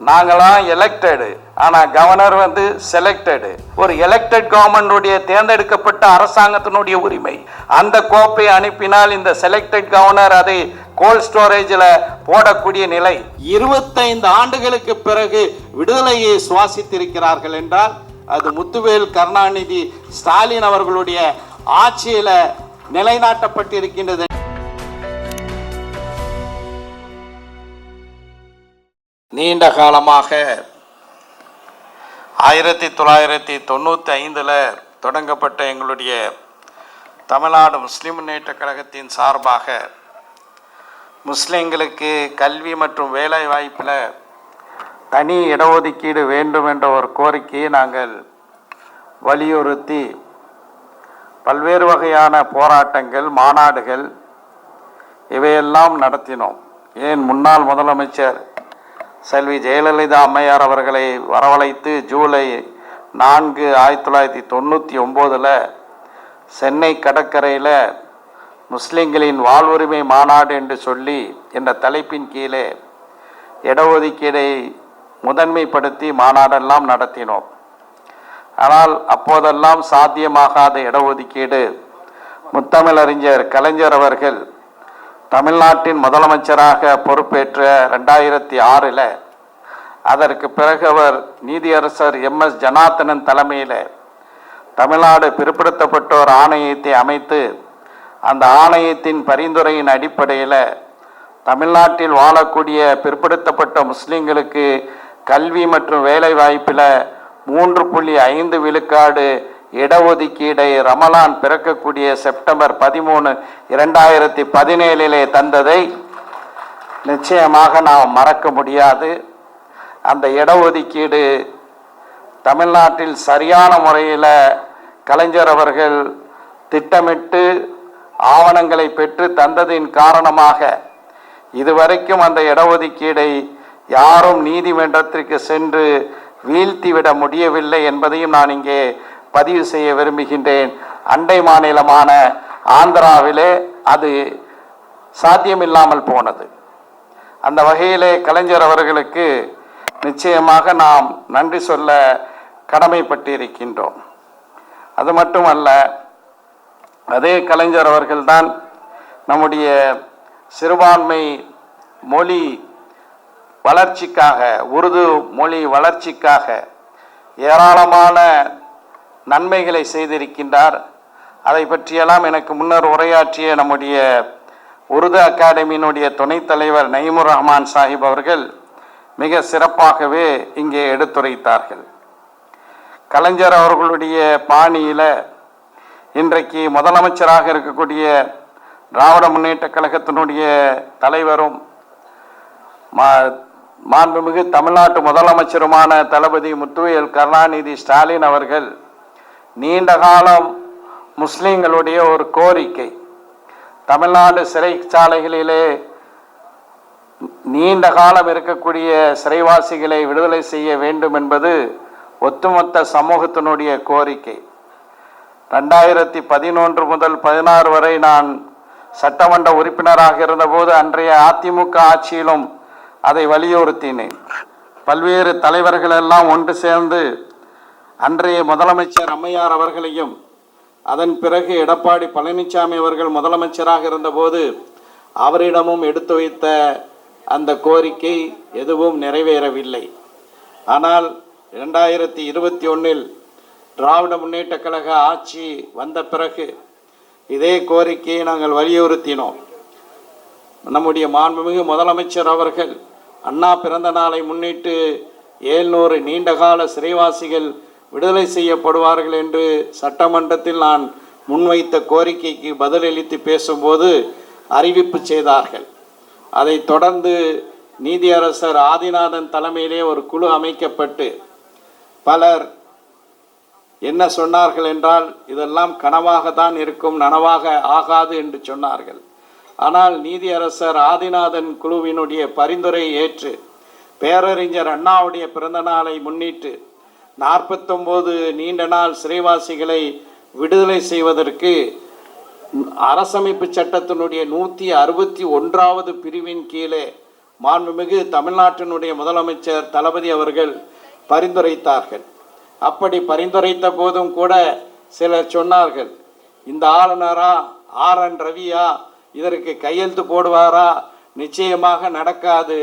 நாங்களாம் எலெக்டடு ஆனால் கவர்னர் வந்து செலக்டடு ஒரு எலெக்டட் கவர்மெண்டுடைய தேர்ந்தெடுக்கப்பட்ட அரசாங்கத்தினுடைய உரிமை. அந்த கோப்பை அனுப்பினால் இந்த செலக்டட் கவர்னர் அதை கோல்ட் ஸ்டோரேஜில் போடக்கூடிய நிலை. இருபத்தைந்து ஆண்டுகளுக்கு பிறகு விடுதலையை சுவாசித்திருக்கிறார்கள் என்றால் அது முத்துவேல் கருணாநிதி ஸ்டாலின் அவர்களுடைய ஆட்சியில் நிலைநாட்டப்பட்டிருக்கின்றது நீண்ட காலமாக ஆயிரத்தி தொள்ளாயிரத்தி தொண்ணூற்றி ஐந்தில் தொடங்கப்பட்ட எங்களுடைய தமிழ்நாடு முஸ்லிம் முன்னேற்ற கழகத்தின் சார்பாக முஸ்லிம்களுக்கு கல்வி மற்றும் வேலை வாய்ப்பில் தனி இடஒதுக்கீடு வேண்டும் என்ற ஒரு கோரிக்கையை நாங்கள் வலியுறுத்தி பல்வேறு வகையான போராட்டங்கள் மாநாடுகள் இவையெல்லாம் நடத்தினோம். ஏன் முன்னாள் முதலமைச்சர் செல்வி ஜெயலலிதா அம்மையார் அவர்களை வரவழைத்து ஜூலை நான்கு ஆயிரத்தி தொள்ளாயிரத்தி தொண்ணூற்றி ஒம்போதில் சென்னை கடற்கரையில் முஸ்லிம்களின் வாழ்வுரிமை மாநாடு என்று சொல்லி என்ற தலைப்பின் கீழே இடஒதுக்கீடை முதன்மைப்படுத்தி மாநாடெல்லாம் நடத்தினோம். ஆனால் அப்போதெல்லாம் சாத்தியமாகாத இடஒதுக்கீடு முத்தமிழறிஞர் கலைஞர் அவர்கள் தமிழ்நாட்டின் முதலமைச்சராக பொறுப்பேற்ற ரெண்டாயிரத்தி ஆறில் அதற்கு பிறகு அவர் நீதியரசர் எம். எஸ். ஜனார்த்தனன் தலைமையில் தமிழ்நாடு பிற்படுத்தப்பட்டோர் ஆணையத்தை அமைத்து அந்த ஆணையத்தின் பரிந்துரையின் அடிப்படையில் தமிழ்நாட்டில் வாழக்கூடிய பிற்படுத்தப்பட்ட முஸ்லீம்களுக்கு கல்வி மற்றும் வேலை வாய்ப்பில் மூன்று புள்ளி ஐந்து விழுக்காடு இடஒதுக்கீடை ரமலான் பிறக்கக்கூடிய செப்டம்பர் பதிமூணு இரண்டாயிரத்தி பதினேழிலே தந்ததை நிச்சயமாக நாம் மறக்க முடியாது. அந்த இடஒதுக்கீடு தமிழ்நாட்டில் சரியான முறையில் கலைஞர் அவர்கள் திட்டமிட்டு ஆவணங்களை பெற்று தந்ததின் காரணமாக இதுவரைக்கும் அந்த இடஒதுக்கீடை யாரும் நீதிமன்றத்திற்கு சென்று வீழ்த்திவிட முடியவில்லை என்பதையும் நான் இங்கே பதிவு செய்ய விரும்புகின்றேன். அண்டை மாநிலமான ஆந்திராவிலே அது சாத்தியமில்லாமல் போனது. அந்த வகையிலே கலைஞர் அவர்களுக்கு நிச்சயமாக நாம் நன்றி சொல்ல கடமைப்பட்டிருக்கின்றோம். அது மட்டுமல்ல அதே கலைஞர் அவர்கள்தான் நம்முடைய சிறுபான்மை மொழி வளர்ச்சிக்காக உருது மொழி வளர்ச்சிக்காக ஏராளமான நன்மைகளை செய்திருக்கின்றார். அதை பற்றியெல்லாம் எனக்கு முன்னர் உரையாற்றிய நம்முடைய உருது அகாடமியினுடைய துணைத் தலைவர் நயிமுர் ரஹ்மான் சாஹிப் அவர்கள் மிக சிறப்பாகவே இங்கே எடுத்துரைத்தார்கள். கலைஞர் அவர்களுடைய பாணியில் இன்றைக்கு முதலமைச்சராக இருக்கக்கூடிய திராவிட முன்னேற்ற கழகத்தினுடைய தலைவரும் மா மாண்புமிகு தமிழ்நாட்டு முதலமைச்சருமான தளபதி முத்துவேல் கருணாநிதி ஸ்டாலின் அவர்கள் நீண்ட காலம் முஸ்லீம்களுடைய ஒரு கோரிக்கை. தமிழ்நாடு சிறைச்சாலைகளிலே நீண்ட காலம் இருக்கக்கூடிய சிறைவாசிகளை விடுதலை செய்ய வேண்டும் என்பது ஒட்டுமொத்த சமூகத்தினுடைய கோரிக்கை. ரெண்டாயிரத்தி பதினொன்று முதல் பதினாறு வரை நான் சட்டமன்ற உறுப்பினராக இருந்தபோது அன்றைய அதிமுக ஆட்சியிலும் அதை வலியுறுத்தினேன். பல்வேறு தலைவர்கள் எல்லாம் ஒன்று சேர்ந்து அன்றைய முதலமைச்சர் அம்மையார் அவர்களையும் அதன் பிறகு எடப்பாடி பழனிசாமி அவர்கள் முதலமைச்சராக இருந்தபோது அவரிடமும் எடுத்து வைத்த அந்த கோரிக்கை எதுவும் நிறைவேறவில்லை. ஆனால் இரண்டாயிரத்தி இருபத்தி ஒன்றில் திராவிட முன்னேற்ற கழக ஆட்சி வந்த பிறகு இதே கோரிக்கையை நாங்கள் வலியுறுத்தினோம். நம்முடைய மாண்புமிகு முதலமைச்சர் அவர்கள் அண்ணா பிறந்த நாளை முன்னிட்டு ஏழ்நூறு நீண்டகால சிறைவாசிகள் விடுதலை செய்யப்படுவார்கள் என்று சட்டமன்றத்தில் நான் முன்வைத்த கோரிக்கைக்கு பதிலளித்து பேசும்போது அறிவிப்பு செய்தார்கள். அதைத் தொடர்ந்து நீதியரசர் ஆதிநாதன் தலைமையிலே ஒரு குழு அமைக்கப்பட்டு பலர் என்ன சொன்னார்கள் என்றால் இதெல்லாம் கனவாக தான் இருக்கும் நனவாக ஆகாது என்று சொன்னார்கள். ஆனால் நீதியரசர் ஆதிநாதன் குழுவினுடைய பரிந்துரை ஏற்று பேரறிஞர் அண்ணாவுடைய பிறந்த நாளை முன்னிட்டு நாற்பத்தொம்போது நீண்ட நாள் சிறைவாசிகளை விடுதலை செய்வதற்கு அரசமைப்பு சட்டத்தினுடைய நூற்றி அறுபத்தி ஒன்றாவது பிரிவின் கீழே மாண்புமிகு தமிழ்நாட்டினுடைய முதலமைச்சர் தளபதி அவர்கள் பரிந்துரைத்தார்கள். அப்படி பரிந்துரைத்த போதும் கூட சிலர் சொன்னார்கள் இந்த ஆளுநரா ஆர் என் ரவியா இதற்கு கையெழுத்து போடுவாரா? நிச்சயமாக நடக்காது.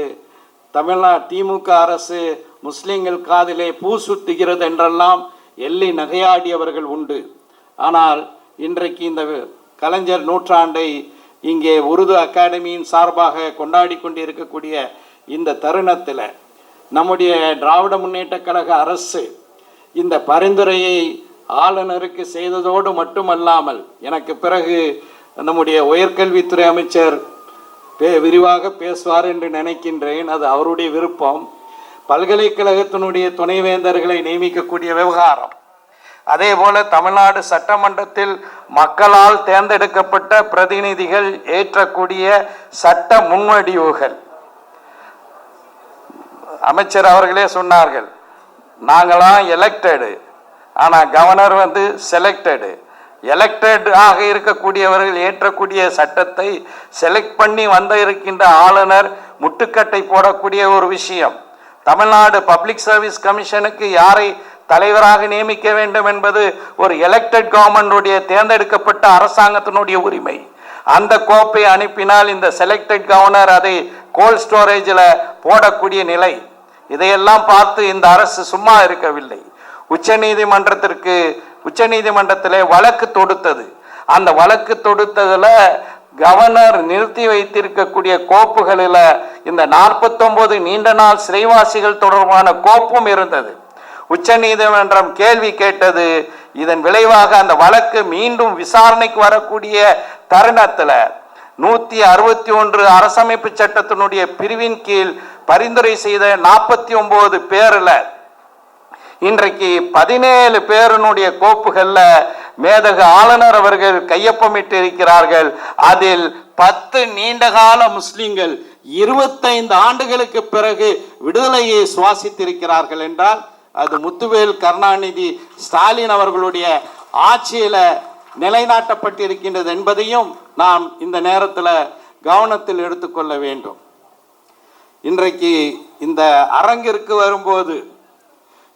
தமிழ்நாடு திமுக அரசு முஸ்லிம்கள் காதிலே பூ சுத்துகிறது என்றெல்லாம் எள்ளி நகையாடியவர்கள் உண்டு. ஆனால் இன்றைக்கு இந்த கலைஞர் நூற்றாண்டை இங்கே உருது அகாடமியின் சார்பாக கொண்டாடி கொண்டிருக்கக்கூடிய இந்த தருணத்தில் நம்முடைய திராவிட முன்னேற்றக் கழக அரசு இந்த பரிந்துரையை ஆளுநருக்கு செய்ததோடு மட்டுமல்லாமல் எனக்கு பிறகு நம்முடைய உயர்கல்வித்துறை அமைச்சர் பே விரிவாக பேசுவார் என்று நினைக்கின்றேன். அது அவருடைய விருப்பம். பல்கலைக்கழகத்தினுடைய துணைவேந்தர்களை நியமிக்கக்கூடிய விவகாரம். அதே போல தமிழ்நாடு சட்டமன்றத்தில் மக்களால் தேர்ந்தெடுக்கப்பட்ட பிரதிநிதிகள் ஏற்றக்கூடிய சட்ட முன்வடிவுகள். அமைச்சர் அவர்களே சொன்னார்கள் நாங்களாம் எலெக்டடு ஆனால் கவர்னர் வந்து செலக்டடு எலெக்டட் ஆக இருக்கக்கூடியவர்கள் ஏற்றக்கூடிய சட்டத்தை செலக்ட் பண்ணி வந்த இருக்கின்ற ஆளுநர் முட்டுக்கட்டை போடக்கூடிய ஒரு விஷயம். தமிழ்நாடு பப்ளிக் சர்வீஸ் கமிஷனுக்கு யாரை தலைவராக நியமிக்க வேண்டும் என்பது ஒரு எலெக்டட் கவர்மெண்டுடைய தேர்ந்தெடுக்கப்பட்ட அரசாங்கத்தினுடைய உரிமை. அந்த கோப்பை அனுப்பினால் இந்த செலக்டட் கவர்னர் அதை கோல்ட் ஸ்டோரேஜில் போடக்கூடிய நிலை. இதையெல்லாம் பார்த்து இந்த அரசு சும்மா இருக்கவில்லை. உச்சநீதிமன்றத்திற்கு உச்சநீதிமன்றத்திலே வழக்கு தொடுத்தது. அந்த வழக்கு தொடுத்ததில் கவர்னர் நிறுத்தி வைத்திருக்கக்கூடிய கோப்புகளில் இந்த நாற்பத்தொன்பது நீண்ட நாள் சிறைவாசிகள் தொடர்பான கோப்பும் இருந்தது. உச்சநீதிமன்றம் கேள்வி கேட்டது இதன் விளைவாக அந்த வழக்கு மீண்டும் விசாரணைக்கு வரக்கூடிய தருணத்தில் நூத்தி அறுபத்தி ஒன்று அரசமைப்பு சட்டத்தினுடைய பிரிவின் கீழ் பரிந்துரை செய்த நாற்பத்தி ஒன்பது பேர்ல இன்றைக்கு பதினேழு பேருனுடைய கோப்புகள்ல மேதக ஆளுநர் அவர்கள் கையொப்பமிட்டு இருக்கிறார்கள் அதில் பத்து நீண்டகால முஸ்லிம்கள் இருபத்தைந்து ஆண்டுகளுக்கு பிறகு விடுதலையை சுவாசித்திருக்கிறார்கள் என்றால் அது முத்துவேல் கருணாநிதி ஸ்டாலின் அவர்களுடைய ஆட்சியில நிலைநாட்டப்பட்டிருக்கின்றது என்பதையும் நாம் இந்த நேரத்தில் கவனத்தில் எடுத்துக்கொள்ள வேண்டும். இன்றைக்கு இந்த அரங்கிற்கு வரும்போது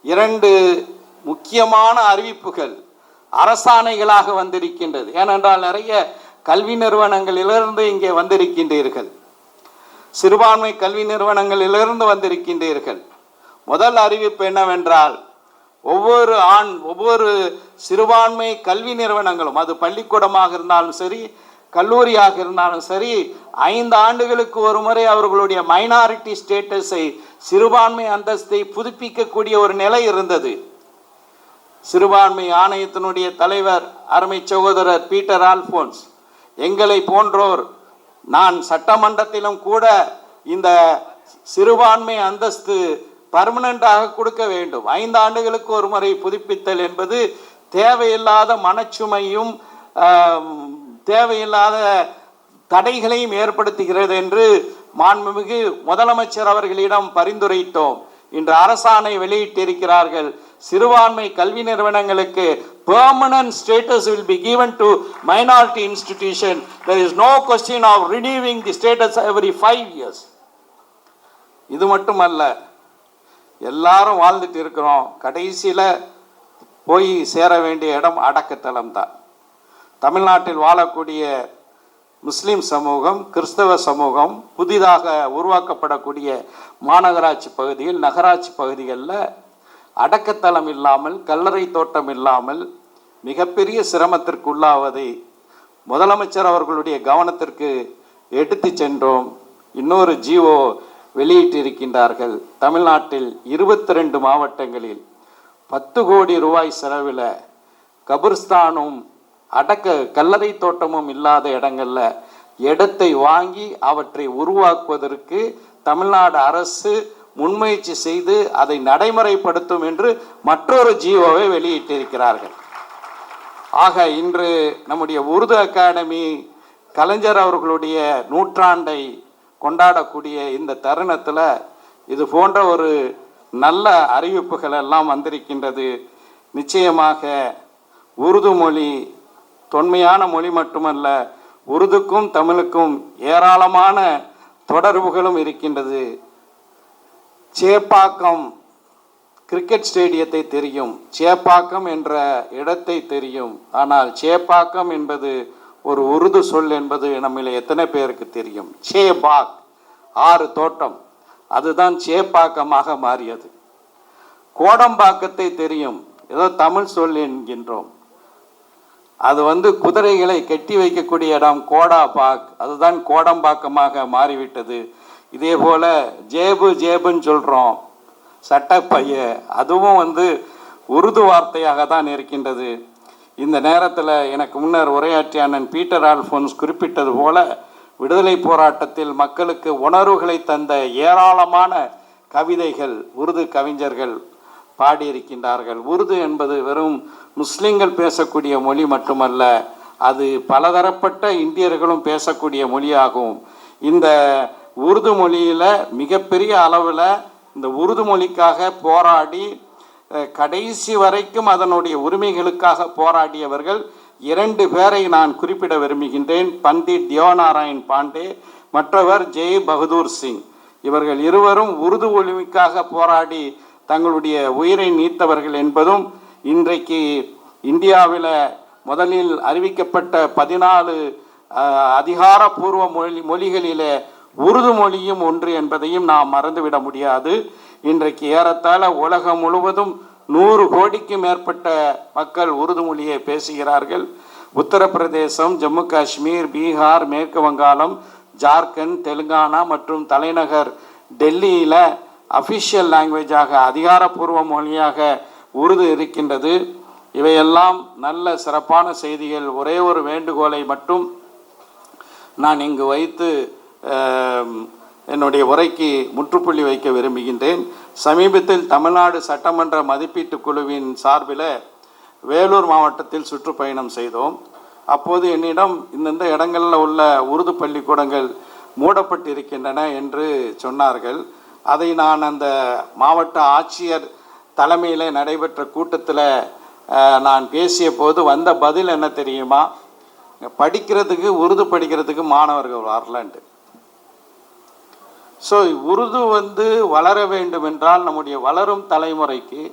இரண்டு முக்கியமான அறிவிப்புகள் அரசாணைகளாக வந்திருக்கின்றது. ஏனென்றால் நிறைய கல்வி நிறுவனங்களிலிருந்து இங்கே வந்திருக்கின்றீர்கள். சிறுபான்மை கல்வி நிறுவனங்களிலிருந்து வந்திருக்கின்றீர்கள். முதல் அறிவிப்பு என்னவென்றால் ஒவ்வொரு ஆண் ஒவ்வொரு சிறுபான்மை கல்வி நிறுவனங்களும் அது பள்ளிக்கூடமாக இருந்தாலும் சரி கல்லூரியாக இருந்தாலும் சரி ஐந்து ஆண்டுகளுக்கு ஒரு முறை அவர்களுடைய மைனாரிட்டி ஸ்டேட்டஸை சிறுபான்மை அந்தஸ்தை புதுப்பிக்கக்கூடிய ஒரு நிலை இருந்தது. சிறுபான்மை ஆணையத்தினுடைய தலைவர் அருமை சகோதரர் பீட்டர் ஆல்போன்ஸ் எங்களை போன்றோர் நான் சட்டமன்றத்திலும் கூட இந்த சிறுபான்மை அந்தஸ்து பர்மனண்டாக கொடுக்க வேண்டும். ஐந்து ஆண்டுகளுக்கு ஒரு முறை புதுப்பித்தல் என்பது தேவையில்லாத மனச்சுமையும் தேவையில்லாத தடைகளையும் ஏற்படுத்துகிறது என்று மாண்புமிகு முதலமைச்சர் அவர்களிடம் பரிந்துரைத்தோம். இன்று அரசாணை வெளியிட்டிருக்கிறார்கள். சிறுபான்மை கல்வி நிறுவனங்களுக்கு permanent status will be given to minority institution. There is no question of renewing the status every five years. இது மட்டுமல்ல எல்லாரும் வாழ்ந்துட்டு இருக்கிறோம். கடைசியில் போய் சேர வேண்டிய இடம் அடக்கத்தலம் தான். தமிழ்நாட்டில் வாழக்கூடிய முஸ்லீம் சமூகம் கிறிஸ்தவ சமூகம் புதிதாக உருவாக்கப்படக்கூடிய மாநகராட்சி பகுதியில் நகராட்சி பகுதிகளில் அடக்கத்தலம் இல்லாமல் கல்லறை தோட்டம் இல்லாமல் மிகப்பெரிய சிரமத்திற்கு உள்ளாவதை முதலமைச்சர் அவர்களுடைய கவனத்திற்கு எடுத்து சென்றோம். இன்னொரு ஜிஓ வெளியிட்டிருக்கின்றார்கள். தமிழ்நாட்டில் இருபத்தி ரெண்டு மாவட்டங்களில் பத்து கோடி ரூபாய் செலவில் கபிர்ஸ்தானும் அடக்க கல்லறை தோட்டமும் இல்லாத இடங்களில் இடத்தை வாங்கி அவற்றை உருவாக்குவதற்கு தமிழ்நாடு அரசு முன்முயற்சி செய்து அதை நடைமுறைப்படுத்தும் என்று மற்றொரு ஜீவோவை வெளியிட்டிருக்கிறார்கள். ஆக இன்று நம்முடைய உருது அகாடமி கலைஞர் அவர்களுடைய நூற்றாண்டை கொண்டாடக்கூடிய இந்த தருணத்தில் இது போன்ற ஒரு நல்ல அறிவிப்புகள் எல்லாம் வந்திருக்கின்றது. நிச்சயமாக உருது மொழி தொன்மையான மொழி மட்டுமல்ல உருதுக்கும் தமிழுக்கும் ஏராளமான தொடர்புகளும் இருக்கின்றது. சேப்பாக்கம் கிரிக்கெட் ஸ்டேடியத்தை தெரியும். சேப்பாக்கம் என்ற இடத்தை தெரியும். ஆனால் சேப்பாக்கம் என்பது ஒரு உருது சொல் என்பது நம்மள எத்தனை பேருக்கு தெரியும்? சேபாக் ஆறு தோட்டம். அதுதான் சேப்பாக்கமாக மாறியது. கோடம்பாக்கத்தை தெரியும். ஏதோ தமிழ் சொல் என்கின்றோம். அது வந்து குதிரைகளை கட்டி வைக்கக்கூடிய இடம் கோடாபாக் அதுதான் கோடம்பாக்கமாக மாறிவிட்டது. இதே போல் ஜேபு ஜேபுன்னு சொல்கிறோம் சட்டப்பைய அதுவும் வந்து உருது வார்த்தையாக தான் இருக்கின்றது. இந்த நேரத்தில் எனக்கு முன்னர் உரையாற்றிய அண்ணன் பீட்டர் ஆல்ஃபோன்ஸ் குறிப்பிட்டது போல விடுதலை போராட்டத்தில் மக்களுக்கு உணர்வுகளை தந்த ஏராளமான கவிதைகள் உருது கவிஞர்கள் பாடியிருக்கின்றார்கள். உருது என்பது வெறும் முஸ்லிம்கள் பேசக்கூடிய மொழி மட்டுமல்ல அது பலதரப்பட்ட இந்தியர்களும் பேசக்கூடிய மொழியாகும். இந்த உருது மொழியில் மிகப்பெரிய அளவில் இந்த உருது மொழிக்காக போராடி கடைசி வரைக்கும் அதனுடைய உரிமைகளுக்காக போராடியவர்கள் இரண்டு பேரை நான் குறிப்பிட விரும்புகின்றேன். பண்டிட் தியோநாராயண் பாண்டே மற்றவர் ஜெய் பகதூர் சிங். இவர்கள் இருவரும் உருது ஒளிமைக்காக போராடி தங்களுடைய உயிரை நீத்தவர்கள் என்பதும் இன்றைக்கு இந்தியாவில் முதலில் அறிவிக்கப்பட்ட பதினாலு அதிகாரப்பூர்வ மொழி மொழிகளிலே உருது மொழியும் ஒன்று என்பதையும் நாம் மறந்துவிட முடியாது. இன்றைக்கு ஏறத்தாழ உலகம் முழுவதும் நூறு கோடிக்கு மேற்பட்ட மக்கள் உருது மொழியை பேசுகிறார்கள். உத்தரப்பிரதேசம் ஜம்மு காஷ்மீர் பீகார் மேற்கு வங்காளம் ஜார்க்கண்ட் தெலுங்கானா மற்றும் தலைநகர் டெல்லியில் அஃபிஷியல் லாங்குவேஜாக அதிகாரப்பூர்வ மொழியாக உருது இருக்கின்றது. இவையெல்லாம் நல்ல சிறப்பான செய்திகள். ஒரே ஒரு வேண்டுகோளை மட்டும் நான் இங்கு வைத்து என்னுடைய உரைக்கு முற்றுப்புள்ளி வைக்க விரும்புகின்றேன். சமீபத்தில் தமிழ்நாடு சட்டமன்ற மதிப்பீட்டு குழுவின் சார்பில் வேலூர் மாவட்டத்தில் சுற்றுப்பயணம் செய்தோம். அப்போது என்னிடம் இந்தந்த இடங்களில் உள்ள உருது பள்ளிக்கூடங்கள் மூடப்பட்டிருக்கின்றன என்று சொன்னார்கள். அதை நான் அந்த மாவட்ட ஆட்சியர் தலைமையில் நடைபெற்ற கூட்டத்தில் நான் பேசிய போது வந்த பதில் என்ன தெரியுமா? படிக்கிறதுக்கு உருது படிக்கிறதுக்கு மாணவர்கள் வரலன்ட்டு. ஸோ உருது வந்து வளர வேண்டும் என்றால் நம்முடைய வளரும் தலைமுறைக்கு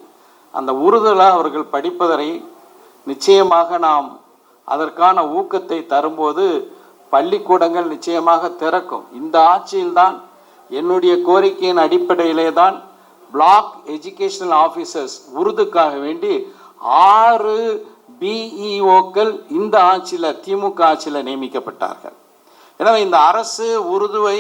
அந்த உருதுல அவர்கள் படிப்பதனை நிச்சயமாக நாம் அதற்கான ஊக்கத்தை தரும்போது பள்ளிக்கூடங்கள் நிச்சயமாக திறக்கும். இந்த ஆட்சியில்தான் என்னுடைய கோரிக்கையின் அடிப்படையிலே தான் பிளாக் எஜுகேஷனல் ஆஃபீஸர்ஸ் உருதுக்காக வேண்டி ஆறு பிஇஓக்கள் இந்த ஆட்சியில் திமுக ஆட்சியில் நியமிக்கப்பட்டார்கள். எனவே இந்த அரசு உருதுவை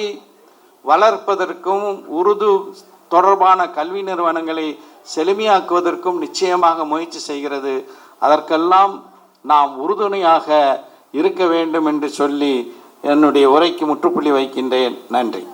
வளர்ப்பதற்கும் உருது தொடர்பான கல்வி நிறுவனங்களை செழுமையாக்குவதற்கும் நிச்சயமாக முயற்சி செய்கிறது. அதற்கெல்லாம் நாம் உறுதுணையாக இருக்க வேண்டும் என்று சொல்லி என்னுடைய உரைக்கு முற்றுப்புள்ளி வைக்கின்றேன். நன்றி.